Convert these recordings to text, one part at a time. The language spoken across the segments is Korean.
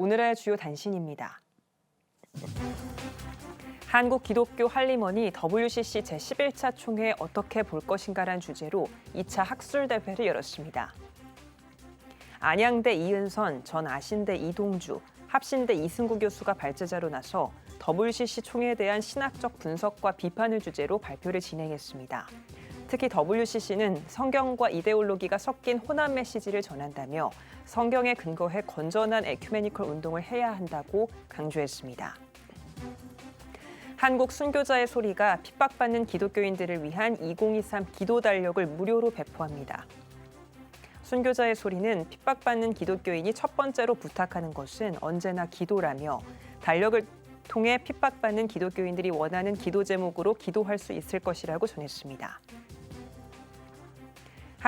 오늘의 주요 단신입니다. 한국 기독교 할리머니 WCC 제11차 총회 어떻게 볼 것인가란 주제로 2차 학술 대회를 열었습니다. 안양대 이은선, 전 아신대 이동주, 합신대 이승구 교수가 발제자로 나서 WCC 총회에 대한 신학적 분석과 비판을 주제로 발표를 진행했습니다. 특히 WCC는 성경과 이데올로기가 섞인 혼합 메시지를 전한다며 성경에 근거해 건전한 에큐메니컬 운동을 해야 한다고 강조했습니다. 한국 순교자의 소리가 핍박받는 기독교인들을 위한 2023 기도 달력을 무료로 배포합니다. 순교자의 소리는 핍박받는 기독교인이 첫 번째로 부탁하는 것은 언제나 기도라며 달력을 통해 핍박받는 기독교인들이 원하는 기도 제목으로 기도할 수 있을 것이라고 전했습니다.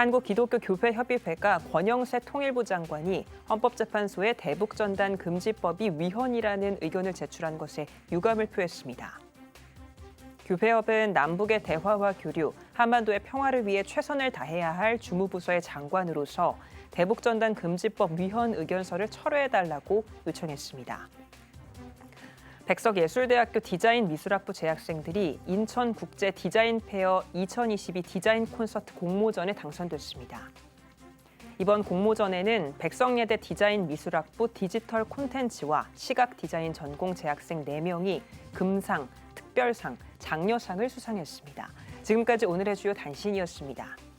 한국기독교교회협의회가 권영세 통일부 장관이 헌법재판소에 대북전단 금지법이 위헌이라는 의견을 제출한 것에 유감을 표했습니다. 교회협은 남북의 대화와 교류, 한반도의 평화를 위해 최선을 다해야 할 주무부서의 장관으로서 대북전단 금지법 위헌 의견서를 철회해달라고 요청했습니다. 백석예술대학교 디자인 미술학부 재학생들이 인천국제 디자인 페어 2022 디자인 콘서트 공모전에 당선됐습니다. 이번 공모전에는 백석예대 디자인 미술학부 디지털 콘텐츠와 시각 디자인 전공 재학생 4명이 금상, 특별상, 장려상을 수상했습니다. 지금까지 오늘의 주요 단신이었습니다.